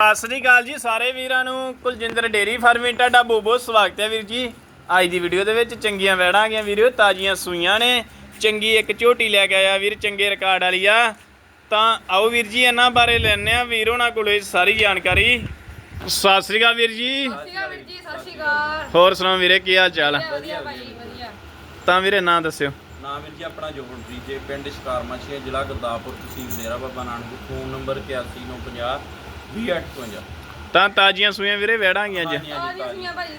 ਸਤਿ ਸ੍ਰੀ ਅਕਾਲ ਜੀ ਸਾਰੇ ਵੀਰਾਂ ਨੂੰ। ਕੁਲਜਿੰਦਰ ਡੇਰੀ ਫਾਰਮਿੰਗ ਤੁਹਾਡਾ ਬਹੁਤ ਬਹੁਤ ਸਵਾਗਤ ਹੈ ਵੀਰ ਜੀ। ਅੱਜ ਦੀ ਵੀਡੀਓ ਦੇ ਵਿੱਚ ਚੰਗੀਆਂ ਵੈੜਾਂ ਆ ਗਈਆਂ ਵੀਰੋ ਤਾਜ਼ੀਆਂ ਸੂਈਆਂ ਨੇ। ਚੰਗੀ ਇੱਕ ਝੋਟੀ ਲੈ ਕੇ ਆਇਆ ਵੀਰ ਚੰਗੇ ਰਿਕਾਰਡ ਵਾਲੀ ਆ। ਤਾਂ ਆਓ ਵੀਰ ਜੀ ਇਹਨਾਂ ਬਾਰੇ ਲੈਣੇ ਆ ਵੀਰ ਉਹਨਾਂ ਕੋਲੇ ਸਾਰੀ ਜਾਣਕਾਰੀ। ਸਤਿ ਸ੍ਰੀ ਅਕਾਲ ਵੀਰ ਜੀ। ਸਤਿ ਸ਼੍ਰੀ ਅਕਾਲ ਵੀਰ ਜੀ ਸਤਿ ਸ਼੍ਰੀ ਅਕਾਲ। ਹੋਰ ਸੁਣਾਓ ਵੀਰੇ ਕੀ ਹਾਲ ਚਾਲ ਆ? ਵਧੀਆ ਭਾਈ ਵਧੀਆ। ਤਾਂ ਵੀਰੇ ਨਾਂ ਦੱਸਿਓ। ਨਾਮ ਵੀਰ ਜੀ ਆਪਣਾ ਜੋਗਨਪ੍ਰੀਤ ਜੇ ਪਿੰਡ ਸ਼ਿਕਾਰ ਮਾਛੀਆਂ ਜ਼ਿਲ੍ਹਾ ਗੁਰਦਾਸਪੁਰ ਤਹਿਸੀਲ ਡੇਰਾ ਬਾਬਾ ਨਾਨਕ ਫੋਨ ਨੰਬਰ 8150 2858 ਤਾਂ ਤਾਜ਼ੀਆਂ ਸੂਈਆਂ ਵੀਰੇ ਵੈੜਾਂ ਆ ਗਈਆਂ ਅੱਜ ਹਾਂਜੀ। ਸੁਣਿਆ ਭਾਈ।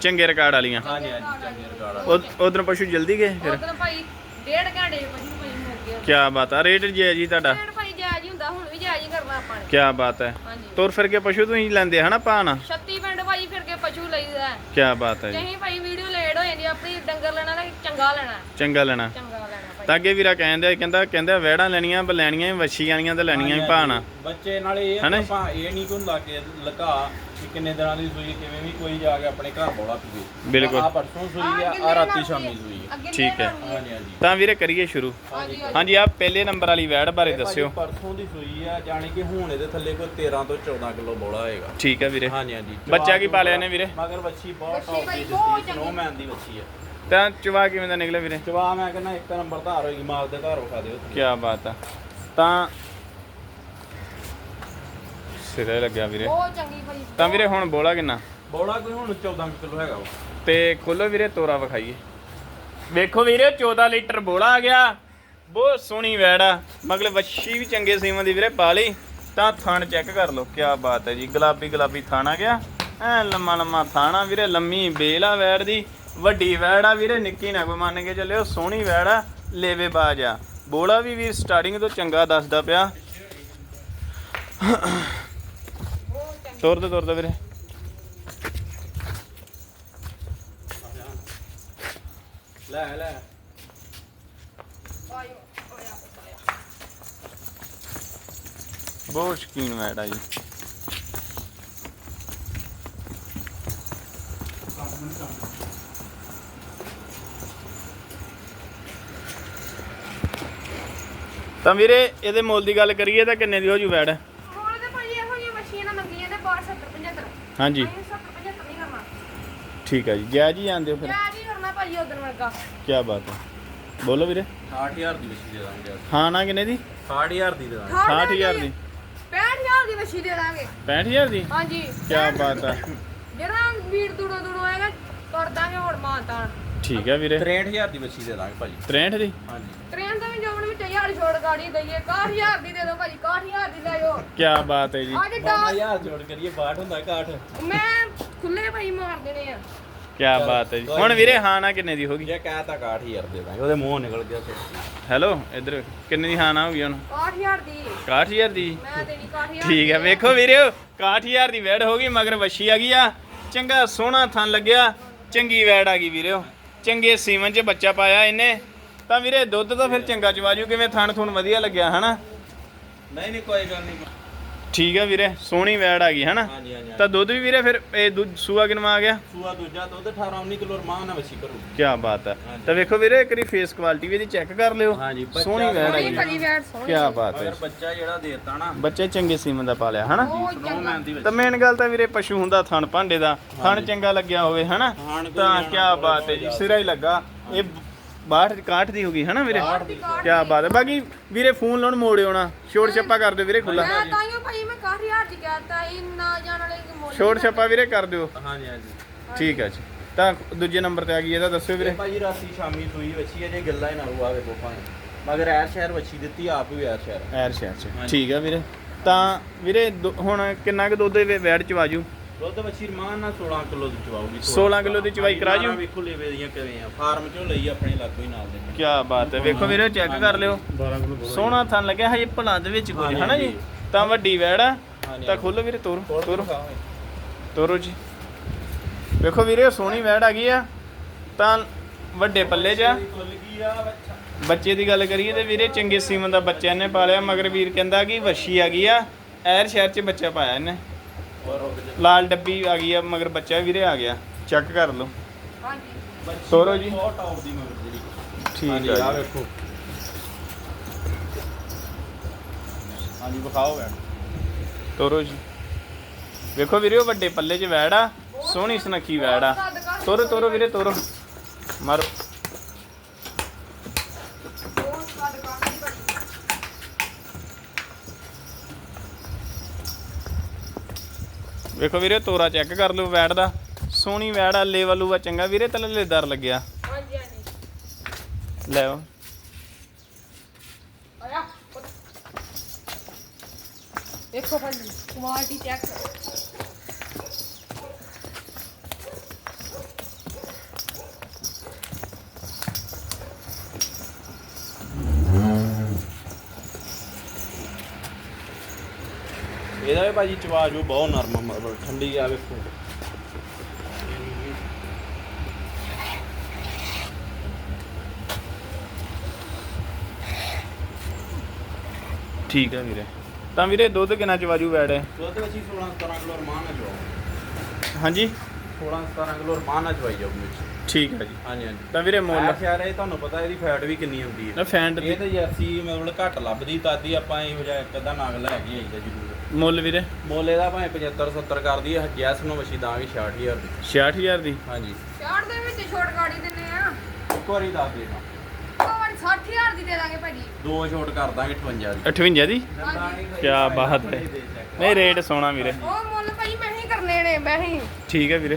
ਚੰਗੇ ਰਿਕਾਰਡ ਵਾਲੀਆਂ। ਹਾਂਜੀ ਹਾਂਜੀ ਚੰਗੇ ਰਿਕਾਰਡ ਉਧਰ ਪਸ਼ੂ ਜਲਦੀ ਗਏ ਫਿਰ? ਉਦੋਂ ਭਾਈ ਡੇਢ ਘੰਟੇ ਭਾਈ ਭਾਈ ਮੁੱਕ ਗਿਆ ਕੀ ਬਾਤ ਆ ਰੇਟ ਜੀ ਹੈ ਜੀ ਤੁਹਾਡਾ। ਡੇਢ ਭਾਈ ਜਾਇਜ਼ ਹੀ ਹੁੰਦਾ ਹੁਣ ਵੀ ਜਾਇਜ਼ ਹੀ ਕਰਨਾ ਆਪਾਂ ਨੇ। ਕੀ ਬਾਤ ਹੈ। ਤੁਰ ਫਿਰ ਕੇ ਪਸ਼ੂ ਤੁਸੀਂ ਲੈਂਦੇ ਹਨਾ ਪਾਣ 36 ਪਿੰਡ ਭਾਈ ਫਿਰ ਕੇ ਪਸ਼ੂ ਲਈਦਾ ਹੈ। ਕੀ ਬਾਤ ਹੈ ਜੀ। ਨਹੀਂ ਭਾਈ ਵੀਡੀਓ ਲੇਟ ਹੋ ਜਾਂਦੀ ਆਪਣੀ ਡੰਗਰ ਲੈਣਾ ਚੰਗਾ ਲੈਣਾ। ਚੰਗਾ ਲੈਣਾ। ਚੰਗਾ ਲੈਣਾ। ਤਾਂ ਅੱਗੇ ਵੀਰਾ ਕਹਿੰਦੇ ਕਹਿੰਦਾ ਕਹਿੰਦਾ ਵਹਿੜਾਂ ਲੈਣੀਆਂ ਪਰ ਲੈਣੀਆਂ ਵੀ ਵੱਛੀ ਵਾਲੀਆਂ ਤੇ ਲੈਣੀਆਂ ਵੀ ਭਾਣਾ। ਬੱਚੇ ਨਾਲ ਇਹ ਆ ਹਨਾ? ਕਿ ਆਪਾਂ ਇਹ ਨਹੀਂ ਕੋਈ ਲਾ ਕੇ ਲਗਾ ਕਿ ਕਿੰਨੇ ਦਿਨਾਂ ਦੀ ਸੂਈ ਕਿਵੇਂ ਵੀ ਕੋਈ ਜਾ ਕੇ ਆਪਣੇ ਘਰ ਬੋਲਾ ਪੀਵੇ। ਬਿਲਕੁਲ। ਆ ਪਰਸੋਂ ਸੂਈ ਆ ਆ ਰਾਤੀ ਸ਼ਾਮੀ ਸੂਈ ਆ। ਠੀਕ ਹੈ। ਲੈਣਾ ਹਾਂਜੀ ਹਾਂਜੀ। ਤਾਂ ਵੀਰੇ ਕਰੀਏ ਸ਼ੁਰੂ। ਹਾਂਜੀ ਹਾਂਜੀ। ਆ ਪਹਿਲੇ ਨੰਬਰ ਵਾਲੀ ਵੈੜ ਬਾਰੇ ਭਾਜੀ ਦੱਸਿਓ। ਪਰਸੋਂ ਦੀ ਸੂਈ ਆ ਜਾਣੀ ਕਿ ਹੁਣ ਇਹਦੇ ਥੱਲੇ ਕੋਈ 13 ਤੋਂ 14 ਕਿਲੋ ਬੋਲਾ ਹੋਏਗਾ। ਠੀਕ ਹੈ ਵੀਰੇ। ਹਾਂਜੀ ਹਾਂਜੀ। ਬੱਚਾ ਕੀ ਪਾਲਿਆ ਇਹਨੇ ਵੀਰੇ? ਮਗਰ ਬੱਚੀ ਬਹੁਤ ਵੱਛੀ ਟੌਪ ਦੀ ਦਿੱਤੀ ਚੰਗੀ। ਸਨੋਮੈਨ ਦੀ ਬੱਚੀ ਆ। ਤਾਂ ਚਵਾ ਕਿਵੇਂ ਦਾ ਨਿਕਲਿਆ ਵੀਰੇ? ਜਵਾ ਮੈਂ ਕਹਿੰਦਾ ਇੱਕ ਨੰਬਰ ਧਾਰ ਹੋਏਗੀ ਮਾਲ ਦੇ ਘਰ ਵਿਖਾ ਦਿਓ ਕੀ ਬਾਤ ਆ। ਤਾਂ ਸਿਰੇ ਲੱਗਿਆ ਵੀਰੇ। ਬਹੁਤ ਚੰਗੀ ਭਾਈ। ਤਾਂ ਵੀਰੇ ਹੁਣ ਬੋਲਾ ਕਿੰਨਾ? ਬੋਲਾ ਕੋਈ ਹੁਣ 14 ਕਿਲੋ ਹੈਗਾ ਵਾ। ਤੇ ਖੋਲੋ ਵੀਰੇ ਤੋਰਾ ਵਿਖਾਈਏ। ਵੇਖੋ ਵੀਰੇ 14 ਲੀਟਰ ਬੋਲਾ ਆ ਗਿਆ। ਬਹੁਤ ਸੋਹਣੀ ਵੈੜ ਆ। ਮਗਲੇ ਵੱਛੀ ਵੀ ਚੰਗੇ ਸੀਮਾ ਦੀ ਵੀਰੇ ਪਾ ਲਈ। ਤਾਂ ਥਣ ਚੈੱਕ ਕਰ ਲਓ ਕੀ ਬਾਤ ਹੈ ਜੀ। ਗੁਲਾਬੀ ਗੁਲਾਬੀ ਥਣ ਗਿਆ। ਐ ਲੰਮਾ ਲੰਮਾ ਥਾਣਾ ਵੀਰੇ ਲੰਮੀ ਬੇਲ ਆ ਵੈੜ ਦੀ। ਵੱਡੀ ਵੈੜ ਆ ਵੀਰੇ, ਨਿੱਕੀ ਨਾ ਕੋਈ ਮੰਨ ਕੇ ਚੱਲਿਓ, ਸੋਹਣੀ ਵੈੜ ਆ, ਲੇਵੇ ਬਾਜ ਆ। ਬੋਲਾ ਵੀ ਵੀਰ ਸਟਾਰਟਿੰਗ ਤੋਂ ਚੰਗਾ ਦੱਸਦਾ ਪਿਆ। ਤੁਰਦੇ ਤੁਰਦੇ ਵੀਰੇ। ਲੈ ਲੈ। ਬਹੁਤ ਸ਼ਕੀਨ ਵੈੜ ਆ ਜੀ। ਤਾਂ ਵੀਰੇ ਇਹਦੇ ਮੁੱਲ ਦੀ ਗੱਲ ਕਰੀਏ ਤਾਂ ਕਿੰਨੇ ਦੀ ਹੋ ਜੂ ਵੈੜ? ਹੁਣ ਤੇ ਭਾਈ ਇਹੋ ਜਿਹੀਆਂ ਮਸ਼ੀਨਾਂ ਮੰਗੀਆਂ ਤੇ ਬਾਹਰ 70 75 ਹਾਂਜੀ। ਅਸੀਂ 70 75 ਨਹੀਂ ਕਰਨਾ ਠੀਕ ਹੈ ਜੀ ਜੈ ਜੀ ਆਂਦੇ ਹੋ ਫਿਰ। ਕਿਆ ਜੀ ਕਰਨਾ ਭਾਈ ਉਧਰ ਵਰਗਾ। ਕੀ ਬਾਤ ਹੈ ਬੋਲੋ ਵੀਰੇ। 60000 ਦੀ ਬੱਚੀ ਦੇ ਦਾਂਗੇ ਹਾਂ ਨਾ ਕਿੰਨੇ ਦੀ? 60000 ਦੀ ਦੇ ਦਾਂਗੇ। 60000 ਦੀ। 65000 ਦੀ। ਮੱਛੀ ਦੇ ਦਾਂਗੇ। 65000 ਦੀ? ਹਾਂਜੀ ਕੀ ਬਾਤ ਹੈ ਜਿਹੜਾ ਵੀਰ ਦੂੜੋ ਦੂੜੋ ਆਏਗਾ ਕਰ ਦਾਂਗੇ ਹੋਰ ਮਾਤਾ ਠੀਕ ਹੈ ਵੀਰੇ। 63000 ਦੀ ਬੱਚੀ ਦੇ ਦਾਂਗੇ ਭਾਜੀ। 63 ਦੀ? ਹਾਂਜੀ। ਟ੍ਰੇਨ ਦਾ ਵੀ ਜੋਬਨ ਵਿੱਚ ਹਜ਼ਾਰ ਛੋੜ ਗਾੜੀ ਦਈਏ 61000 ਦੀ ਦੇ ਦਿਓ ਭਾਜੀ 61000 ਦੀ ਲੈ ਜਾਓ। ਕੀ ਬਾਤ ਹੈ ਜੀ। ਅੱਜ 12000 ਜੋੜ ਕਰੀਏ 62 ਹੁੰਦਾ 61 ਮੈਂ ਖੁੱਲੇ ਭਾਈ ਮਾਰ ਦੇਣੇ ਆ। ਕੀ ਬਾਤ ਹੈ ਜੀ। ਹੁਣ ਵੀਰੇ ਹਾਂ ਨਾ ਕਿੰਨੇ ਦੀ ਹੋ ਗਈ? ਜੇ ਕਹਿ ਤਾਂ 61000 ਦੇ ਦਾਂਗੇ ਉਹਦੇ ਮੂੰਹ ਨਿਕਲ ਗਿਆ ਹੈਲੋ ਇੱਧਰ ਕਿੰਨੇ ਦੀ ਹਾਂ ਨਾ ਹੋ ਗਈ ਹੁਣ 61000 ਦੀ। 61000 ਦੀ? ਮੈਂ ਦੇਣੀ 61000 ਠੀਕ ਹੈ ਵੇਖੋ ਵੀਰਿਓ 61000 ਦੀ ਵੈੜ ਹੋ ਗਈ ਮਗਰ ਵੱਛੀ ਆ ਗਈ ਆ। ਚੰਗਾ ਸੋਹਣਾ ਥਣ ਲੱਗਿਆ ਚੰਗੀ ਵੈੜ ਆ ਗਈ ਵੀਰਿਓ ਚੰਗੇ ਸੀਵਨ 'ਚ ਬੱਚਾ ਪਾਇਆ ਇਹਨੇ। ਤਾਂ ਵੀਰੇ ਦੁੱਧ ਤਾਂ ਫਿਰ ਚੰਗਾ ਚਵਾਜੂ ਕਿਵੇਂ ਥਣ ਥੁਣ ਵਧੀਆ ਲੱਗਿਆ, ਹਨਾ? ਨਹੀਂ ਨਹੀਂ, ਕੋਈ ਗੱਲ ਨਹੀਂ ਠੀਕ ਆ ਵੀਰੇ ਸੋਹਣੀ ਵੈੜ ਆ ਗਈ ਹਨਾ? ਹਾਂਜੀ ਹਾਂਜੀ ਤਾਂ ਦੁੱਧ ਵੀ ਵੀਰੇ ਫਿਰ ਇਹ ਦੁੱਧ ਸੂਆ ਕਿਨਵਾ ਆ ਗਿਆ? ਸੂਆ ਦੂਜਾ ਦੁੱਧ 18 19 ਕਿਲੋ ਰਮਾਨ ਨਾਲ ਬੱਚੀ ਕਰੂ ਕੀ ਬਾਤ ਹੈ ਤਾਂ ਵੇਖੋ ਵੀਰੇ ਇੱਕ ਵਾਰੀ ਫੇਸ ਕੁਆਲਿਟੀ ਵੀ ਇਹਦੀ ਚੈੱਕ ਕਰ ਲਿਓ। ਹਾਂਜੀ, ਸੋਹਣੀ ਵੈੜ ਆ ਗਈ। ਸੋਹਣੀ ਕੀ ਬਾਤ ਹੈ ਬੱਚਾ ਜਿਹੜਾ ਦੇਤਾ ਨਾ। ਬੱਚੇ ਚੰਗੇ ਸੀਮਨ ਦਾ ਪਾਲਿਆ ਹਨਾ? ਤਾਂ ਮੇਨ ਗੱਲ ਤਾਂ ਵੀਰੇ ਪਸ਼ੂ ਹੁੰਦਾ ਥਣ ਭਾਂਡੇ ਦਾ। ਥਣ ਚੰਗਾ ਲੱਗਿਆ ਹੋਵੇ ਹਨਾ? ਤਾਂ ਕੀ ਬਾਤ ਹੈ ਜੀ ਸਿਰਾ ਹੀ ਲੱਗਾ। ਇਹ 62 61 ਦੀ ਹੋ ਗਈ ਹਨਾ ਵੀਰੇ? ਕੀ ਬਾਤ ਹੈ। ਬਾਕੀ ਵੀਰੇ ਫੋਨ ਲਾਉਣ ਮੋੜਿਓ ਨਾ ਛੋੜ ਛੱਪਾ ਕਰ ਦਿਓ ਵੀਰੇ ਖੁੱਲਾ ਮੈਂ ਤਾਈਓ ਭਾਈ ਮੈਂ 61000 ਦੀ ਕਹਿਤਾ ਇਹ ਨਾ ਜਾਣ ਵਾਲੇ ਕਿ ਮੁੱਲ ਛੋੜ ਛੱਪਾ ਵੀਰੇ ਕਰ ਦਿਓ। ਹਾਂਜੀ ਹਾਂਜੀ। ਠੀਕ ਹੈ ਜੀ। ਤਾਂ ਦੂਜੇ ਨੰਬਰ ਤੇ ਆ ਗਈ ਇਹਦਾ ਦੱਸਿਓ ਵੀਰੇ। ਭਾਜੀ ਰਾਤੀ ਸ਼ਾਮੀ ਸੂਈ ਬੱਚੀ ਹੈ ਜੇ ਗੱਲਾਂ ਹੀ ਨਾ ਹੋਆ ਵੇ ਕੋਪਾਂ ਮਗਰ ਐਰ ਸ਼ਹਿਰ ਬੱਚੀ ਦਿੱਤੀ ਆਪ ਵੀ ਐਰ ਸ਼ਹਿਰ। ਐਰ ਸ਼ਹਿਰ ਚ। ਠੀਕ ਹੈ ਵੀਰੇ। ਤਾਂ ਵੀਰੇ ਹੁਣ ਕਿੰਨਾ ਕੁ ਦੁੱਧ ਵੈੜ ਚ ਵਾਜੂ? ਦੁੱਧ ਬੱਚੀ ਰਮਾਨ ਨਾਲ 16 ਕਿਲੋ ਦੀ ਚਵਾਉਗੀ 16 ਕਿਲੋ ਦੀ ਚਵਾਈ ਕਰਾ ਜੂ? ਵੇਖੋ ਲੇਵੇ ਦੀਆਂ ਕਿਵੇਂ ਆ। ਫਾਰਮ ਚੋਂ ਲਈ ਆਪਣੇ ਲਾਗੋ ਹੀ ਨਾਲ ਦੇ ਕੀ ਬਾਤ ਹੈ। ਵੇਖੋ ਵੀਰੇ ਚੈੱਕ ਕਰ ਲਿਓ। 12 ਕਿਲੋ ਸੋਹਣਾ ਥਣ ਲੱਗਿਆ ਹਜੇ ਭਲਾਂ ਦੇ ਵਿੱਚ ਕੁਝ ਹਨਾ ਜੀ। ਤਾਂ ਵੱਡੀ ਵੈੜ ਆ। ਤਾਂ ਖੋਲੋ ਵੀਰੇ ਤੋਰ ਤੋਰ। ਤੋਰੋ ਜੀ। ਵੇਖੋ ਵੀਰੇ ਸੋਹਣੀ ਵੈੜ ਆ ਗਈ ਆ। ਤਾਂ ਵੱਡੇ ਪੱਲੇ 'ਚ ਬੱਚਾ ਦੀ ਗੱਲ ਕਰੀਏ ਤੇ ਵੀਰੇ ਚੰਗੇ ਸੀਮਨ ਦਾ ਬੱਚਾ ਇਹਨੇ ਪਾਲਿਆ ਮਗਰ ਵੀਰ ਕਹਿੰਦਾ ਕਿ ਵੱਛੀ ਆ ਗਈ ਆ। ਐਰ ਸ਼ਹਿਰ 'ਚ ਬੱਚਾ ਪਾਇਆ ਇਹਨੇ। ਲਾਲ ਡੱਬੀ ਆ ਗਈ ਆ ਮਗਰ ਬੱਚਾ ਵੀਰੇ ਆ ਗਿਆ। ਚੈੱਕ ਕਰ ਲਓ। ਹਾਂਜੀ ਤੋਰੋ ਜੀ। ਬਹੁਤ ਟੌਪ ਦੀ ਮਗਰ ਜਿਹੜੀ ਠੀਕ ਆ ਆ ਜੀ। ਵੇਖੋ ਹਾਂਜੀ ਵਿਖਾਓ ਭੈਣ ਤੋਰੋ ਜੀ। ਵੇਖੋ ਵੀਰੇ ਉਹ ਵੱਡੇ ਪੱਲੇ 'ਚ ਵੈੜ ਆ। ਸੋਹਣੀ ਸੁਨੱਖੀ ਵੈੜ ਆ। ਤੋਰੋ ਤੋਰੋ ਵੀਰੇ ਤੋਰੋ। ਮਾਰੋ ਬਹੁਤ ਕੱਦ ਕਾਠੀ ਭਾਜੀ ਵੇਖੋ ਵੀਰੇ ਤੋਰਾ ਚੈੱਕ ਕਰ ਲਓ ਵੈੜ ਦਾ। ਸੋਹਣੀ ਵੈੜ ਆ ਲੇਵਲ ਲੂਆ ਚੰਗਾ। ਵੀਰੇ ਤਲੇਦਾਰ ਲੱਗਿਆ। ਹਾਂਜੀ ਹਾਂਜੀ। ਲੈ ਆਇਆ ਦੇਖੋ ਭਾਜੀ ਕੁਆਲਿਟੀ ਚੈੱਕ ਕਰੋ। ਇਹਦਾ ਵੀ ਭਾਜੀ ਚਵਾਜ ਉਹ ਬਹੁਤ ਨਰਮ ਮਤਲਬ ਠੰਡੀ ਆ ਵੇਖੋ। ਠੀਕ ਆ ਵੀਰੇ। ਤਾਂ ਵੀਰੇ ਦੁੱਧ ਕਿੰਨਾ ਚ ਵਾਜੂ ਵੈੜ? ਹੈ ਦੁੱਧ ਵਿੱਚ ਹੀ 16 17 ਕਿਲੋ ਰਮਾਨ ਨਾਲ ਚਵਾਓ ਹਾਂਜੀ। 16 17 ਕਿਲੋ ਰਮਾਨ ਨਾਲ ਚਵਾਈ ਜਾਊਗੀ ਵਿੱਚ। ਠੀਕ ਆ ਜੀ। ਹਾਂਜੀ ਹਾਂਜੀ। ਤਾਂ ਵੀਰੇ ਮੁੱਲ ਮੈਂ ਖਿਆਲ ਇਹ ਤੁਹਾਨੂੰ ਪਤਾ ਇਹਦੀ ਫੈਟ ਵੀ ਕਿੰਨੀ ਹੁੰਦੀ ਹੈ। ਨਾ ਫੈਂਟ ਦੀ ਇਹ ਤਾਂ ਜਰਸੀ ਮਤਲਬ ਘੱਟ ਲੱਭਦੀ ਤਾਦੀ ਆਪਾਂ ਇਹੋ ਜਿਹਾ ਇੱਕ ਅੱਧਾ ਨਾਗ ਲੈ ਕੇ ਆਈਦਾ ਜ਼ਰੂਰ। ਮੁੱਲ ਵੀਰੇ? ਮੁੱਲ ਇਹਦਾ ਭਾਵੇਂ 75 70 ਕਰਦੀ ਹੈ ਗੈਸ ਨੂੰ ਮਸ਼ੀ ਦਾਂਗੇ 66000 ਦੀ। 66000 ਦੀ? ਹਾਂਜੀ। ਸ਼ਾਰਟ ਦੇ ਵਿੱਚ ਛੋਟ ਗਾੜੀ ਦਿੰਨੇ ਆ। ਇੱਕ ਵਾਰੀ ਦੱਸ ਦੇਣਾ ਕਵਰ 60000 ਦੀ ਦੇ ਦਾਂਗੇ ਭਾਜੀ। ਦੋ ਛੋਟ ਕਰ ਦਾਂਗੇ 58 ਦੀ। 58 ਦੀ? ਹਾਂਜੀ। ਕਿਆ ਬਾਤ ਹੈ। ਨਹੀਂ ਰੇਟ ਸੋਹਣਾ ਵੀਰੇ। ਉਹ ਮੁੱਲ ਮੈਂ ਨੇ ਮੈਂ ਹੀ। ਠੀਕ ਹੈ ਵੀਰੇ।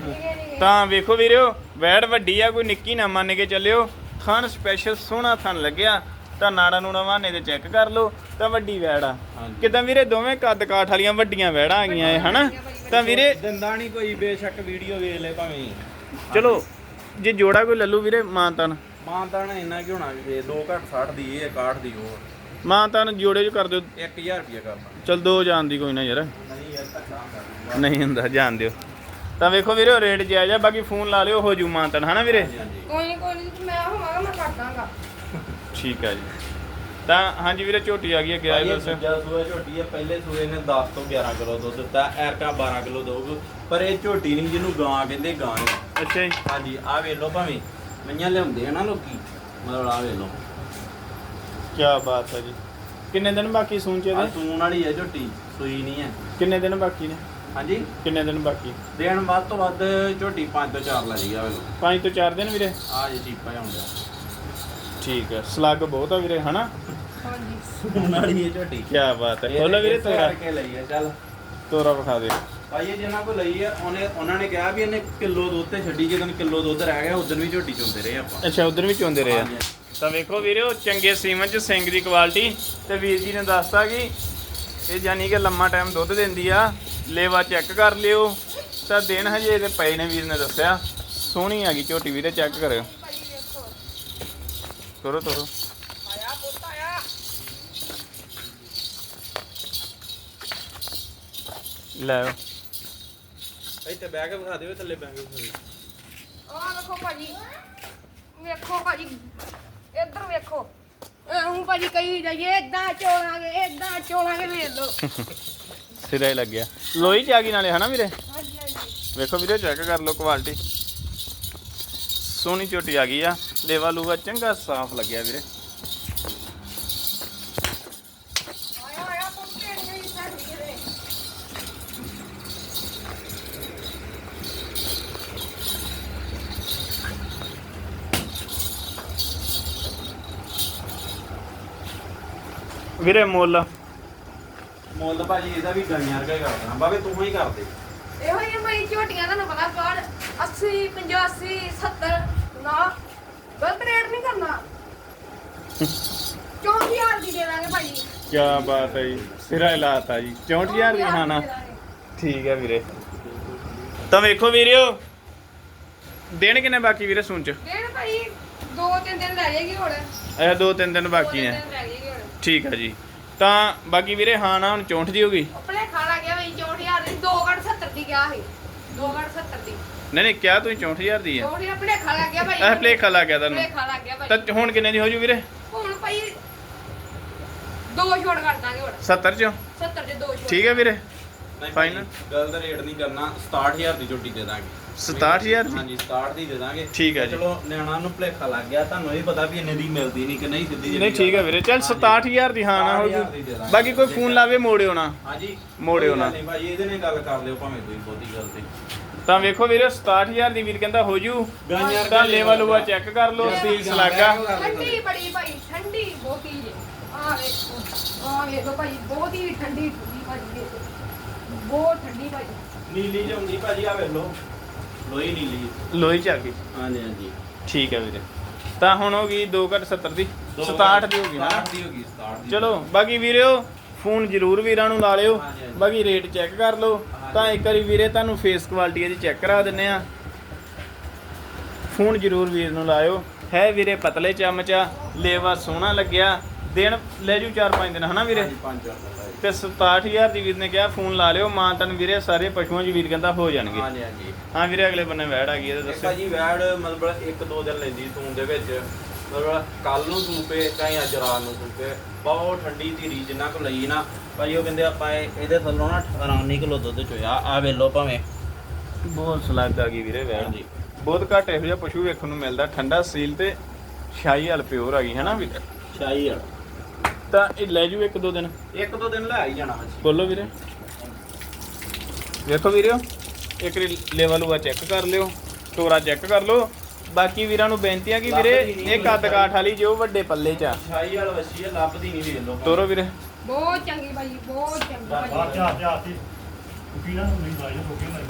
ਤਾਂ ਵੇਖੋ ਵੀਰਿਓ ਵੈੜ ਵੱਡੀ ਆ ਕੋਈ ਨਿੱਕੀ ਨਾ ਮੰਨ ਕੇ ਚੱਲਿਓ। ਥਣ ਸਪੈਸ਼ਲ ਸੋਹਣਾ ਥਣ ਲੱਗਿਆ ਤਾਂ ਨਾੜਾ ਨੂੜਾ ਵਾਹਨੇ ਤੇ ਚੈੱਕ ਕਰ ਲਓ ਤਾਂ ਵੱਡੀ ਵੈੜ ਆ। ਕਿਦਾਂ ਵੀਰੇ ਦੋਵੇਂ ਕੱਦ ਕਾਠ ਵਾਲੀਆਂ ਵੱਡੀਆਂ ਵੈੜਾਂ ਆ ਗਈਆਂ ਇਹ ਹਨਾ? ਤਾਂ ਵੀਰੇ ਦਿੰਦਾ ਨਹੀਂ ਕੋਈ ਬੇਸ਼ੱਕ ਵੀਡੀਓ ਵੇਖ ਲੈ ਭਾਵੇਂ। ਚਲੋ ਜੇ ਜੋੜਾ ਕੋਈ ਲੱਲੂ ਵੀਰੇ ਮਾਨਤਨ ਮਾਨਤਾਨ ਇੰਨਾ ਕਿ ਹੋਣਾ ਵੀ 2 ਘੱਟ 60 ਦੀ ਇਹ 61 ਦੀ ਉਹ। ਮਾਨਤਨ ਜੋੜੇ ਚ ਕਰ ਦਿਓ। 1000 ਰੁਪਏ ਕਰਨਾ ਚਲ ਦੋ ਜਾਣ ਦੀ ਕੋਈ ਨਾ ਯਾਰ। ਨਹੀਂ ਯਾਰ ਧੱਕਾ ਕਰਨਾ ਨਹੀਂ ਹੁੰਦਾ ਜਾਣ ਦਿਓ। ਤਾਂ ਵੇਖੋ ਵੀਰੇ ਰੇਟ ਜਾਇਜ਼ ਆ ਬਾਕੀ ਫੋਨ ਲਾ ਲਿਓ ਹੋ ਜੂ ਮਾਨਤਨ ਹਨਾ ਵੀਰੇ? ਕੋਈ ਨਹੀਂ ਕੋਈ ਨਹੀਂ ਮੈਂ ਹੋਵਾਂਗਾ ਮੈਂ ਕਰ ਦਾਂਗਾ। ਠੀਕ ਆ ਜੀ। ਤਾਂ ਹਾਂਜੀ ਵੀਰੇ ਝੋਟੀ ਆ ਗਈ ਹੈ ਕਿਹਾ ਇਹ ਦੱਸਿਓ ਦੂਜਾ ਸੂਆ ਝੋਟੀ ਹੈ ਪਹਿਲੇ ਸੂਏ ਨੇ 10 ਤੋਂ 11 ਕਿਲੋ ਦੁੱਧ ਦਿੱਤਾ ਐਰਕਾ 12 ਕਿਲੋ ਦਊਗਾ। ਪਰ ਇਹ ਝੋਟੀ ਨਹੀਂ ਜਿਹਨੂੰ ਗਾਂ ਕਹਿੰਦੇ ਗਾਂ ਨਹੀਂ ਅੱਛਾ ਜੀ। ਹਾਂਜੀ ਆ ਵੇਖ ਲਓ ਭਾਵੇਂ ਮਈਆਂ ਲਿਆਉਂਦੇ ਆ ਨਾ ਲੋਕੀ ਮਤਲਬ ਆ ਵੇਖ ਲਓ। ਕੀ ਬਾਤ ਹੈ ਜੀ। ਕਿੰਨੇ ਦਿਨ ਬਾਕੀ ਸੂਣ ਚ ਆ ਇਹਦੇ ਸੂਣ ਵਾਲੀ ਹੈ ਝੋਟੀ ਸੂਈ ਨਹੀਂ ਹੈ ਕਿੰਨੇ ਦਿਨ ਬਾਕੀ ਨੇ? ਹਾਂਜੀ? ਕਿੰਨੇ ਦਿਨ ਬਾਕੀ? ਦੇਣ ਵੱਧ ਤੋਂ ਵੱਧ ਝੋਟੀ 5 ਤੋਂ 4 ਲੈ ਜੀਗਾ ਵੇਖ ਲਓ ਪੰਜ ਤੋਂ ਚਾਰ ਦਿਨ ਵੀਰੇ? ਆ ਜੀ ਚੀਪਾ ਆਉਂਦਾ। ਠੀਕ ਹੈ ਸਲੱਗ ਬਹੁਤ ਆ ਵੀਰੇ ਹਨਾ? ਹਾਂਜੀ। ਸੂਣ ਵਾਲੀ ਹੈ ਝੋਟੀ। ਕੀ ਬਾਤ ਹੈ। ਖੋਲੋ ਵੀਰੇ ਤੋਰਾ। ਕੇ ਲਈ ਹੈ ਚੱਲ। ਤੋਰਾ ਵਿਖਾ ਦੇ। ਭਾਈ ਇਹ ਜਿਹਨਾਂ ਕੋ ਲਈ ਆ ਉਹਨੇ ਉਹਨਾਂ ਨੇ ਕਿਹਾ ਵੀ ਇਹਨੇ ਕਿਲੋ ਦੁੱਧ ਤੇ ਛੱਡੀ ਜਦੋਂ ਕਿਲੋ ਦੁੱਧ ਰਹਿ ਗਿਆ ਉਦੋਂ ਵੀ ਝੋਟੀ ਚੁੰਦੇ ਰਹੇ ਆਪਾਂ। ਅੱਛਾ ਉਧਰ ਵੀ ਚੋਂਦੇ ਰਹੇ ਆ। ਹਾਂਜੀ। ਤਾਂ ਵੇਖੋ ਵੀਰੇ ਉਹ ਚੰਗੇ ਸੀਮਨ ਚ ਸਿੰਘ ਦੀ ਕੁਆਲਿਟੀ ਤੇ ਵੀਰ ਜੀ ਨੇ ਦੱਸਤਾ ਕਿ ਇਹ ਜਾਨੀ ਕਿ ਲੰਮਾ ਟਾਈਮ ਦੁੱਧ ਦਿੰਦੀ ਆ। ਲੇਵਾ ਚੈੱਕ ਕਰ ਲਿਓ। ਤਾਂ ਦਿਨ ਹਜੇ ਇਹਦੇ ਪਏ ਨੇ ਵੀਰ ਨੇ ਦੱਸਿਆ। ਸੋਹਣੀ ਆ ਗਈ ਝੋਟੀ ਵੀਰੇ ਚੈੱਕ ਕਰਿਓ। ਤੋਰੋ ਤੋਰੋ। ਆਇਆ ਪੁੱਤ ਆਇਆ। ਲੈ ਆਓ। ਇੱਥੇ ਬਹਿ ਕੇ ਵਿਖਾ ਦਿਓ ਥੱਲੇ ਬਹਿ ਕੇ ਵਿਖਾ ਦਿਓ। ਆਹ ਵੇਖੋ ਭਾਜੀ ਵੇਖੋ ਭਾਜੀ ਇੱਧਰ ਵੇਖੋ। ਹੂੰ ਭਾਜੀ ਕਹੀ ਜਾਈਏ ਇਦਾਂ ਚੋਲਾਂਗੇ ਇਦਾਂ ਚੋਲਾਂਗੇ ਵੇਖ ਲਓ। ਸਿਰਾ ਹੀ ਲੱਗਿਆ। ਲੋਈ ਚ ਆ ਗਈ ਨਾਲੇ ਹਨਾ ਵੀਰੇ? ਵੇਖੋ ਵੀਰੇ ਚੈੱਕ ਕਰ ਲਓ ਕੁਆਲਿਟੀ ਸੋਹਣੀ ਝੋਟੀ ਆ ਗਈ ਆ। ਲੇਵਾ ਲੂਗਾ ਚੰਗਾ ਸਾਫ਼ ਲੱਗਿਆ ਵੀਰੇ। ਵੀਰੇ ਮੁੱਲ ਮੁੱਲ ਭਾਜੀ ਇਹਦਾ ਵੀ ਗਾਈਆਂ ਵਰਗਾ ਹੀ ਕਰ ਦੇਣਾ ਬਾਬੇ ਤੂੰ ਹੀ ਕਰ ਦੇ। ਇਹੋ ਹੀ ਭਾਈ ਝੋਟੀਆਂ ਤੁਹਾਨੂੰ ਪਤਾ ਬਾਹਰ 80 85 70 ਨਾ ਗਲਤ ਰੇਟ ਨਹੀਂ ਕਰਨਾ। 24000 ਦੀ ਦੇ ਦਾਂਗੇ ਭਾਜੀ ਕੀ ਬਾਤ ਹੈ ਜੀ ਸਿਰਾ ਹੀ ਲਾਤਾ ਜੀ 64000 ਦੀ ਹਾਂ ਨਾ ਠੀਕ ਹੈ ਵੀਰੇ। ਤਾਂ ਵੇਖੋ ਵੀਰਿਓ ਦਿਨ ਕਿੰਨੇ ਬਾਕੀ ਵੀਰੇ ਸੁਣ ਚ? ਦੇਣ ਭਾਈ ਦਿਨ ਲੈ ਜਾਏਗੀ ਹੁਣ। ਇਹ ਦੋ ਤਿੰਨ ਦਿਨ ਬਾਕੀ ਨੇ ਠੀਕ ਹੈ ਜੀ। ਤਾਂ ਬਾਕੀ ਵੀਰੇ ਹਾਂ ਨਾ ਹੁਣ 64 ਦੀ ਹੋ ਗਈ। ਆਪਣੇ ਖਾਣਾ ਗਿਆ ਭਾਈ 24000 ਦੀ? 2 ਘੜ 70 ਦੀ ਗਿਆ ਸੀ 2 ਘੜ 70 ਦੀ। ਨਹੀਂ ਨਹੀਂ ਕਿਹਾ ਤੁਸੀਂ 64000 ਦੀ ਹੈ ਥੋੜੀ ਆਪਣੇ ਖਾਣਾ ਗਿਆ ਭਾਈ ਇਹ ਭਲੇਖਾ ਲੱਗ ਗਿਆ ਤੁਹਾਨੂੰ? ਆਪਣੇ ਖਾਣਾ ਗਿਆ ਭਾਈ ਤਾਂ ਹੁਣ ਕਿੰਨੇ ਦੀ ਹੋ ਜੂ ਵੀਰੇ? ਹੁਣ ਭਾਈ ਦੋ ਛੋੜ ਕਰ ਦਾਂਗੇ ਹੁਣ। 70 ਚੋਂ? 70 ਦੇ ਦੋ ਛੋੜ ਠੀਕ ਹੈ ਵੀਰੇ। Final? ਗੱਲ ਦਾ ਰੇਟ ਨਹੀਂ ਕਰਨਾ 67000 ਦੀ ਝੋਟੀ ਦੇ ਦਾਂਗੇ। 67000 ਦੀ? ਹਾਂਜੀ 67 ਦੀ ਦੇ ਦਾਂਗੇ। ਠੀਕ ਹੈ ਜੀ। ਚਲੋ ਨਿਆਣਾ ਨੂੰ ਭੁਲੇਖਾ ਲੱਗ ਗਿਆ ਤੁਹਾਨੂੰ ਇਹ ਪਤਾ ਵੀ ਇੰਨੇ ਦੀ ਮਿਲਦੀ ਨਹੀਂ ਕਿ ਨਹੀਂ ਸਿੱਧੀ ਜਿਹੀ ਨਹੀਂ ਠੀਕ ਹੈ ਵੀਰੇ। ਚੱਲ 67000 ਦੀ ਹਾਂ ਨਾ ਹੋ 67,000 ਦੀ ਦੇ ਦਾਂਗੇ। ਬਾਕੀ ਕੋਈ ਫੋਨ ਲਾਵੇ ਮੋੜਿਓ ਨਾ। ਹਾਂਜੀ ਮੋੜਿਓ ਨਾ। ਨਹੀਂ ਭਾਜੀ ਇਹਦੇ ਨਾਲ ਗੱਲ ਕਰ ਲਿਓ ਭਾਵੇਂ ਕੋਈ ਬਹੁਤੀ ਗੱਲ ਤੇ। ਤਾਂ ਵੇਖੋ ਵੀਰੇ 67000 ਦੀ ਵੀਰ ਕਹਿੰਦਾ ਹੋ ਜੂ। ਤਾਂ ਲੈਵਲ ਉਹ ਚੈੱਕ ਕਰ ਲਓ ਸੀਲ ਸਲਾਗਾ। ਠੰਡੀ ਬੜੀ ਭਾਈ ਠੰਡੀ ਬਹੁਤੀ ਜੇ। ਆ ਵੇਖੋ ਆ ਵੇਖੋ ਭਾਈ ਬਹੁਤ ਠੰਡੀ ਠੰਡੀ ਭਾਈ। ਬਹੁਤ ਠੰਡੀ ਭਾਈ। ਨੀਲੀ ਜਿਹੀ ਹੁੰਦੀ ਭਾਜੀ ਆ ਵੇਖ ਲਓ। ਲੋਈ ਨੀਲੀ ਲੋਈ ਚ ਆ ਗਈ। ਹਾਂਜੀ ਹਾਂਜੀ। ਠੀਕ ਹੈ ਵੀਰੇ। ਤਾਂ ਹੁਣ ਹੋ ਗਈ 2 ਘੱਟ 70 ਦੀ। 67 ਦੀ ਹੋ ਗਈ ਨਾ। 67 ਦੀ ਹੋ ਗਈ 67 ਦੀ। ਚਲੋ ਬਾਕੀ ਵੀਰਿਓ ਫੋਨ ਜ਼ਰੂਰ ਵੀਰਾਂ ਨੂੰ ਲਾ ਲਿਓ ਹਾਂਜੀ, ਹਾਂਜੀ। ਬਾਕੀ ਰੇਟ ਚੈੱਕ ਕਰ ਲਓ। ਤਾਂ ਇੱਕ ਵਾਰੀ ਵੀਰੇ ਤੁਹਾਨੂੰ ਫੇਸ ਕੁਆਲਿਟੀ ਇਹਦੀ ਚੈੱਕ ਕਰਾ ਦਿੰਨੇ ਆ। ਫੋਨ ਜ਼ਰੂਰ ਵੀਰ ਨੂੰ ਲਾਇਓ। ਹੈ ਵੀਰੇ ਪਤਲੇ ਚਮਚਾ। ਲੇਵਾ ਸੋਹਣਾ ਲੱਗਿਆ। ਦਿਨ ਲੈ ਜੂ 4-5 ਦਿਨ ਹਨਾ ਵੀਰੇ? ਹਾਂਜੀ 5 ਚਾਰ ਦਾ ਤੇ 67000 ਦੀ ਵੀਰ ਨੇ ਕਿਹਾ ਫੋਨ ਲਾ ਲਿਓ ਮਾਂ ਤਨ ਵੀਰੇ ਸਾਰੇ ਪਸ਼ੂਆਂ 'ਚ ਵੀਰ ਕਹਿੰਦਾ ਹੋ ਜਾਣਗੇ। ਹਾਂਜੀ ਹਾਂਜੀ। ਹਾਂ ਵੀਰੇ ਅਗਲੇ ਬੰਨੇ ਵੈੜ ਆ ਗਈ ਇਹਦੇ ਇਹ ਦੱਸੋ ਭਾਜੀ ਵੈੜ ਮਤਲਬ ਇੱਕ ਦੋ ਦਿਨ ਲੈਂਦੀ ਸੂਣ ਦੇ ਵਿੱਚ। ਮਤਲਬ ਕੱਲ ਨੂੰ ਸੂਪੇ ਚਾਹੇ ਅੱਜ ਰਾਤ ਨੂੰ ਸੂਪੇ ਬਹੁਤ ਠੰਡੀ ਧੀਰੀ ਜਿੰਨਾ ਕੋ ਲਈ ਨਾ ਭਾਜੀ ਉਹ ਕਹਿੰਦੇ ਆਪਾਂ ਇਹ- ਇਹਦੇ ਥੱਲੋਂ ਨਾ 18 ਕਿਲੋ ਦੁੱਧ ਚੋਇਆ ਆ ਵੇ ਲੋ ਭਾਵੇਂ। ਬਹੁਤ ਸਲਾਦ ਆ ਗਈ ਵੀਰੇ ਵੈੜ। ਹਾਂਜੀ। ਬਹੁਤ ਘੱਟ ਇਹੋ ਜਿਹਾ ਪਸ਼ੂ ਵੇਖਣ ਨੂੰ ਮਿਲਦਾ ਠੰਡਾ ਸੀਲ ਤੇ ਸ਼ਾਹੀ ਹਲ ਪਿਓਰ ਆ ਗਈ ਹੈ ਨਾ ਵੀਰੇ? ਸ਼ਾਹੀ ਆ ਤਾਂ ਇਹ ਲੈ ਜੂ ਇੱਕ ਦੋ ਦਿਨ। ਇੱਕ ਦੋ ਦਿਨ ਲੈ ਹੀ ਜਾਣਾ ਮੱਛੀ ਬੋਲੋ ਵੀਰੇ। ਵੇਖੋ ਵੀਰਿਓ ਇੱਕ ਰੀ ਲੈਵਲ ਉਹ ਚੈੱਕ ਕਰ ਲਿਓ ਟੋਰਾ ਚੈੱਕ ਕਰ ਲਓ। ਬਾਕੀ ਵੀਰਾਂ ਨੂੰ ਬੇਨਤੀ ਆ ਕਿ ਵੀਰੇ ਇਹ ਕੱਦ ਕਾਠ ਵਾਲੀ ਜੋ ਵੱਡੇ ਪੱਲੇ ਚ ਆ। ਸ਼ਾਹੀ ਵਾਲ ਵੱਛੀ ਆ ਲੱਭਦੀ ਨਹੀਂ ਵੇਖ ਲੋ ਤੋਰੋ ਵੀਰੇ। ਬਹੁਤ ਚੰਗੀ ਭਾਈ ਬਹੁਤ ਚੰਗੀ ਬਾਹਰ ਭਾਈ ਜਾ ਜਾ ਸੀ।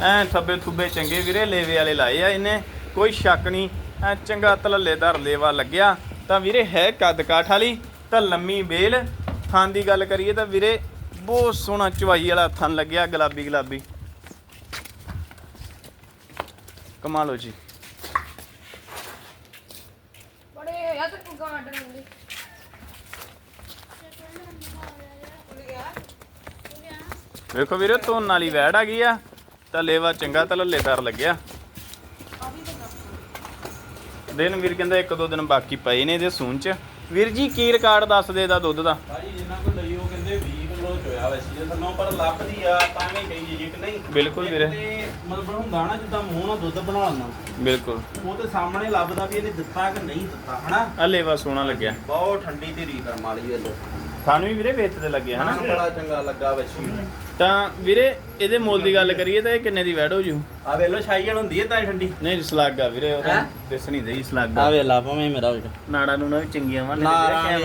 ਐ ਥੱਬੇ ਥੁੱਬੇ ਚੰਗੇ ਵੀਰੇ ਲੇਵੇ ਵਾਲੇ ਲਾਏ ਆ ਇਹਨੇ ਕੋਈ ਸ਼ੱਕ ਨਹੀਂ। ਐ ਚੰਗਾ ਤਲੱਲੇਦਾਰ ਲੇਵਾ ਲੱਗਿਆ। ਤਾਂ ਵੀਰੇ ਹੈ ਕੱਦ ਕਾਠ ਵਾਲੀ। ਤਾਂ ਲੰਮੀ ਬੇਲ ਥਣ ਦੀ ਗੱਲ ਕਰੀਏ ਤਾਂ ਵੀਰੇ ਬਹੁਤ ਸੋਹਣਾ ਚਵਾਈ ਵਾਲਾ ਥਣ ਲੱਗਿਆ ਗੁਲਾਬੀ ਗੁਲਾਬੀ। ਕਮਾਲ ਹੋ ਜੀ। ਬੜੇ ਤਾਂ ਵੇਖੋ ਵੀਰੇ ਧੋਣ ਵਾਲੀ ਵੈੜ ਆ ਗਈ ਆ ਤਾਂ ਲੇਵਾ ਚੰਗਾ ਤਲੱਲੇਦਾਰ ਲੱਗਿਆ। ਦਿਨ ਵੀਰ ਕਹਿੰਦਾ ਇੱਕ ਦੋ ਦਿਨ ਬਾਕੀ ਪਏ ਨੇ ਇਹਦੇ ਸੂਨ ਚ। ਵੀਰ ਜੀ ਕੀ ਰਿਕਾਰਡ ਦੱਸ ਦੇ ਦਾ ਦੁੱਧ ਦਾ? ਭਾਜੀ ਜਿੰਨਾ ਕੋ ਲਈ ਉਹ ਕਹਿੰਦੇ 20 ਕਿਲੋ ਚੋਇਆ ਵੱਛੀ ਦੇ ਥੱਲੋਂ ਪਰ ਲੱਭਦੀ ਆ ਤਾਂ ਵੀ ਕਹੀ ਜੀ ਕਿ ਨਹੀਂ। ਬਿਲਕੁਲ ਵੀਰੇ। ਤੇ ਮਤਲਬ ਹੁੰਦਾ ਨਾ ਜਿੱਦਾਂ ਮੂੰਹ ਨਾਲ ਦੁੱਧ ਬਣਾਉਣਾ ਬਿਲਕੁਲ। ਉਹ ਤੇ ਸਾਹਮਣੇ ਲੱਭਦਾ ਵੀ ਇਹਨੇ ਦਿੱਤਾ ਕਿ ਨਹੀਂ ਦਿੱਤਾ ਹਨਾ? ਆ ਲੇਵਾ ਸੋਹਣਾ ਲੱਗਿਆ। ਬਹੁਤ ਠੰਡੀ ਤੇ ਲੋ। ਸਾਨੂੰ ਵੀ ਵੀਰੇ ਵੇਚ ਤੇ ਲੱਗਿਆ ਹਨਾ? ਬੜਾ ਚੰਗਾ ਲੱਗਾ ਵੱਛੀ ਤਾਂ ਵੀਰੇ ਇਹਦੇ ਮੁੱਲ ਦੀ ਗੱਲ ਕਰੀਏ ਤਾਂ ਇਹ ਕਿੰਨੇ ਦੀ ਵੈੜ ਹੋ ਜੂ? ਆ ਵੇਲੋ ਛਾਈ ਵਾਲ ਹੁੰਦੀ ਹੈ ਤਾਂ ਠੰਡੀ। ਨਹੀਂ ਸਲਾਗਾ ਵੀਰੇ ਉਹ ਤਾਂ ਹੈਂ? ਦਿਸਣੀ ਦੇਈ ਸਲਾਗਾ। ਵੇਲਾ ਭਾਵੇਂ ਮੇਰਾ ਵੀਰ ਨਾੜਾ ਨੂੰ ਨਾ ਵੀ ਚੰਗੀਆਂ ਵਾਂ ਵੇ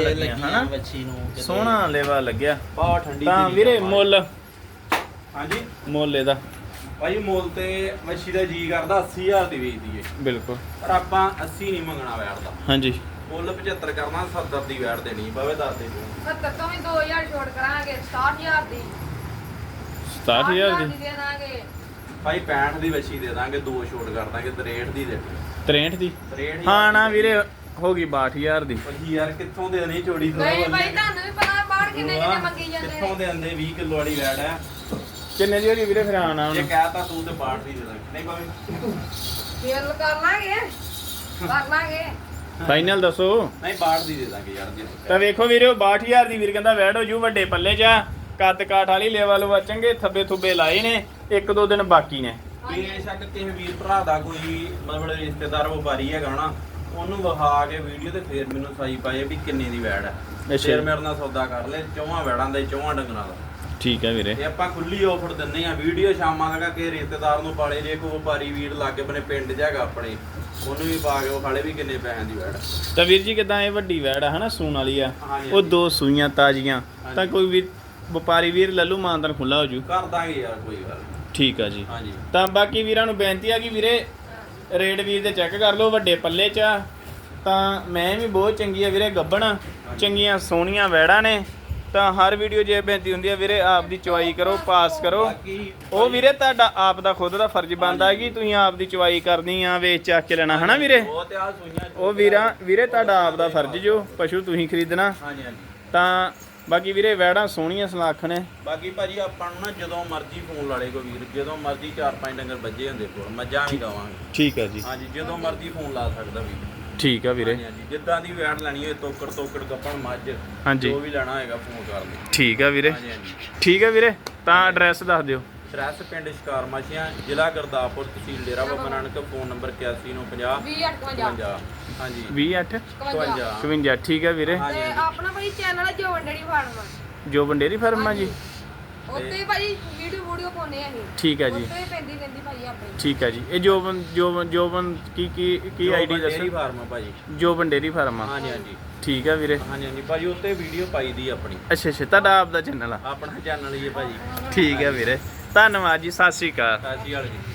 ਲੱਗੀਆਂ ਹਨਾ? ਵੱਛੀ ਨੂੰ। ਸੋਹਣਾ ਲੇਵਾ ਲੱਗਿਆ। ਬਹੁਤ ਠੰਡੀ ਤਾਂ ਵੀਰੇ ਮਾਲੀ। ਹਾਂਜੀ? ਮੁੱਲ ਇਹਦਾ। ਭਾਈ ਮੁੱਲ ਤੇ ਵੱਛੀ ਦਾ ਜੀ ਕਰਦਾ 80000 ਦੀ ਵੇਚਦੀ ਏ ਬਿਲਕੁਲ। ਪਰ ਆਪਾਂ 80 ਨਹੀਂ ਮੰਗਣਾ ਵੈੜ ਦਾ। ਹਾਂਜੀ। ਮੁੱਲ 75 ਕਰਨਾ 70 ਦੀ ਵੈੜ ਦੇਣੀ ਪਵੇ ਦੱਸ ਦੇ ਤੂੰ 70 ਤੋਂ ਵੀ 2000 ਛੋੜ ਕਰਾਂਗੇ 60000 ਦੀ। 67000 ਦੀ? ਦੇ ਦਾਂਗੇ। ਭਾਈ 65 ਦੀ ਵੱਛੀ ਦੇ ਦਾਂਗੇ ਦੋ ਛੋਟ ਕਰ ਦਾਂਗੇ 63 ਦੀ ਦੇ 63 ਦੀ? 63 ਹਾਂ ਨਾ ਵੀਰੇ ਹੋ ਗਈ 62000 ਦੀ। ਯਾਰ ਕਿੱਥੋਂ ਦੇ ਨਹੀਂ ਚੋੜੀ ਤੋਂ? ਨਹੀਂ ਭਾਈ ਤੁਹਾਨੂੰ ਵੀ ਪਤਾ ਬਾਹਰ ਕਿੰਨੇ ਕਿੰਨੇ ਮੰਗੀ ਜਾਂਦੇ ਕਿੱਥੋਂ ਦੇ ਆਂਦੇ 20 ਕਿਲੋ ਵਾਲੀ ਵੈੜ ਹੈ। ਕਿੰਨੇ ਦੀ ਹੋ ਗਈ ਵੀਰੇ ਫਿਰ ਆਣਾ ਜੇ ਹੁਣ ਕਹਿਤਾ ਤੂੰ ਤੇ 62 ਦੀ ਦੇ ਦਾਂਗੇ। ਨਹੀਂ ਭਾਵੇਂ ਫੇਰ ਕਰ ਲਾਂਗੇ ਕਰ ਲਾਂਗੇ। ਫਾਈਨਲ ਦੱਸੋ ਨਹੀਂ 62 ਦੀ ਦੇ ਦਾਂਗੇ ਯਾਰ ਜੀ ਤਾਂ ਵੇਖੋ ਵੀਰੇ 62000 ਦੀ ਵੀਰ ਕਹਿੰਦਾ ਵੈੜ ਹੋ ਜੂ ਵੱਡੇ ਪੱਲੇ ਚ। ਕੱਦ ਕਾਠ ਵਾਲੀ ਲੈਵਲ ਵਾ ਚੰਗੇ ਥੱਬੇ ਥੁੱਬੇ ਲਾਏ ਨੇ ਇੱਕ ਦੋ ਦਿਨ ਬਾਕੀ ਨੇ ਬੇਸ਼ੱਕ ਕਿਸੇ ਵੀਰ ਭਰਾ ਦਾ ਕੋਈ ਮਤਲਬ ਰਿਸ਼ਤੇਦਾਰ ਵਪਾਰੀ ਹੈਗਾ ਨਾ ਉਹਨੂੰ ਵਿਖਾ ਕੇ ਵੀਡੀਓ ਤੇ ਫੇਰ ਮੈਨੂੰ ਸਾਈ ਪਾਏ ਵੀ ਕਿੰਨੇ ਦੀ ਵੈੜ ਹੈ। ਫੇਰ ਮੇਰੇ ਨਾਲ ਸੌਦਾ ਕਰ ਲੈ ਚੌਵਾਂ ਵੈੜਾਂ ਦਾ ਚੌਵਾਂ ਡੰਗਰਾਂ ਦਾ ਠੀਕ ਹੈ ਵੀਰੇ। ਤੇ ਆਪਾਂ ਖੁੱਲੀ ਆਫਰ ਦਿੰਨੇ ਆ ਵੀਡੀਓ ਸ਼ਾਮਾਂ ਤੱਕ ਕਿ ਰਿਸ਼ਤੇਦਾਰ ਨੂੰ ਪਾਲੇ। ਜੇ ਕੋਈ ਵਪਾਰੀ ਵੀਰ ਲਾਗੇ ਬਨੇ ਪਿੰਡ ਹੈਗਾ ਆਪਣੇ ਉਹਨੂੰ ਵੀ ਪਾ ਕੇ ਉਹ ਖਾਲੇ ਵੀ ਕਿੰਨੇ ਪੈਸਿਆਂ ਦੀ ਵੈੜ। ਤਾਂ ਵੀਰ ਜੀ ਕਿਦਾਂ ਇਹ ਵੱਡੀ ਵੈੜ ਆ ਹਨਾ? ਸੂਣ ਵਾਲੀ ਆ। ਉਹ। ਦੋ ਸੂਈਆਂ ਤਾਜ਼ੀਆਂ। ਤਾਂ। ਕੋਈ ਵੀ ਵਪਾਰੀ ਵੀਰ ਲੱਲੂ ਮਾਨਦਾਨ ਖੁੱਲਾ ਹੋ ਜੂ। ਕਰ ਦਾਂਗੇ ਯਾਰ ਕੋਈ ਗੱਲ। ਠੀਕ ਆ ਜੀ। ਤਾਂ ਬਾਕੀ ਵੀਰਾਂ ਨੂੰ ਬੇਨਤੀ ਆ ਕਿ ਵੀਰੇ ਰੇਟ ਵੀਰ ਦੇ ਚੈੱਕ ਕਰ ਲਓ ਵੱਡੇ ਪੱਲੇ 'ਚ ਤਾਂ ਮੈਂ ਵੀ ਬਹੁਤ ਚੰਗੀ ਆ ਵੀਰੇ ਗੱਬਣ। ਚੰਗੀਆਂ ਸੋਹਣੀਆਂ ਵੈੜਾਂ ਨੇ। ਤਾਂ ਹਰ ਵੀਡੀਓ ਇਹ ਬੇਨਤੀ ਹੁੰਦੀ ਆ ਵੀਰੇ ਆਪ ਦੀ ਚੁਆਈ ਕਰੋ ਪਾਸ ਕਰੋ। ਉਹ ਵੀਰੇ ਤੁਹਾਡਾ ਆਪ ਦਾ ਖੁਦ ਦਾ ਫਰਜ਼ ਬਣਦਾ ਕਿ ਤੁਸੀਂ ਆਪ ਦੀ ਚੁਆਈ ਕਰਨੀ ਆ ਵੇਚ ਚੱਕ ਕੇ ਲੈਣਾ ਹਨਾ ਵੀਰੇ? ਉਹ ਵੀਰਾਂ ਵੀਰੇ ਤੁਹਾਡਾ ਆਪ ਦਾ ਫਰਜ਼ ਜੋ ਪਸ਼ੂ ਤੁਸੀਂ ਖਰੀਦਣਾ। ਹਾਂਜੀ ਹਾਂਜੀ। ਤਾਂ ਬਾਕੀ ਵੀਰੇ ਵੈੜਾਂ ਸੋਹਣੀਆਂ ਸਲਾਖ ਨੇ। ਬਾਕੀ ਭਾਜੀ ਆਪਾਂ ਨੂੰ ਨਾ ਜਦੋਂ ਮਰਜ਼ੀ ਫੋਨ ਲਾ ਲੇ ਕੋ ਵੀਰ ਜਦੋਂ ਮਰਜ਼ੀ ਚਾਰ ਪੰਜ ਡੰਗਰ ਵੱਜੇ ਹੁੰਦੇ ਕੋਲ ਮੱਝਾਂ ਵੀ ਗਾਵਾਂਗੇ ਠੀਕ। ਆ ਜੀ। ਹਾਂਜੀ ਜਦੋਂ ਮਰਜ਼ੀ ਫੋਨ ਲਾ ਸਕਦਾ ਵੀਰ। ਠੀਕ ਆ ਵੀਰੇ। ਹਾਂਜੀ ਹਾਂਜੀ। ਜਿੱਦਾਂ ਦੀ ਵੈਟ ਲੈਣੀ ਹੋਏ ਤੋਕੜ ਤੋਕੜ ਗੱਪਣ ਮੱਝ ਹਾਂਜੀ। ਜੋ ਵੀ ਲੈਣਾ ਹੋਏਗਾ ਫੋਨ ਕਰ ਲਈ। ਠੀਕ ਆ ਵੀਰੇ। ਹਾਂਜੀ ਹਾਂਜੀ। ਠੀਕ ਆ ਵੀਰੇ ਤਾਂ ਐਡਰੈਸ ਦੱਸ ਦਿਓ। ਐਡਰੈਸ ਪਿੰਡ ਸ਼ਿਕਾਰ ਮਾਛੀਆਂ ਜ਼ਿਲ੍ਹਾ ਗੁਰਦਾਸਪੁਰ ਤਹਿਸੀਲ ਡੇਰਾ ਬਾਬਾ ਨਾਨਕ ਫੋਨ ਨੰਬਰ 8150 2058 ਹਾਂਜੀ। 28 52 52 ਠੀਕ ਹੈ ਵੀਰੇ। ਹਾਂਜੀ, ਤੇ ਹਾਂਜੀ। ਆਪਣਾ ਭਾਈ ਚੈਨਲ ਹੈ ਜੋ ਵੰਡੜੀ ਫਾਰਮ ਜੋ ਬੰਡੇਰੀ ਫਾਰਮ ਆ ਜੀ। ਉੱਤੇ ਭਾਈ ਵੀਡੀਓ ਵੀਡੀਓ ਪਾਉਨੇ ਆ ਅਸੀਂ। ਠੀਕ ਹੈ ਜੀ। ਉੱਤੇ ਪੈਂਦੀ ਰਹਿੰਦੀ ਭਾਈ ਆਪਣੀ। ਠੀਕ ਹੈ ਜੀ। ਇਹ ਜੋਬਨ ਜੋਬਨ ਜੋਬਨ ਕੀ ਕੀ ਕੀ ਆਈਡੀ ਦੱਸੋ? ਫਾਰਮ ਆ ਭਾਜੀ। ਜੋ ਬੰਡੇਰੀ ਫਾਰਮ ਆ। ਹਾਂਜੀ ਹਾਂਜੀ। ਠੀਕ ਹੈ ਵੀਰੇ। ਹਾਂਜੀ ਹਾਂਜੀ। ਭਾਜੀ ਉੱਤੇ ਵੀਡੀਓ ਪਾਈ ਦੀ ਆਪਣੀ। ਅੱਛਾ ਅੱਛਾ। ਤੁਹਾਡਾ ਆਪ ਦਾ ਚੈਨਲ ਆ। ਆਪਣਾ ਚੈਨਲ ਹੀ ਹੈ ਭਾਜੀ। ਠੀਕ ਹੈ ਵੀਰੇ। ਧੰਨਵਾਦ ਜੀ। ਸਤਿ ਸ਼੍ਰੀ ਅਕਾਲ। ਸਾਜੀ ਵਾਲੇ ਜੀ।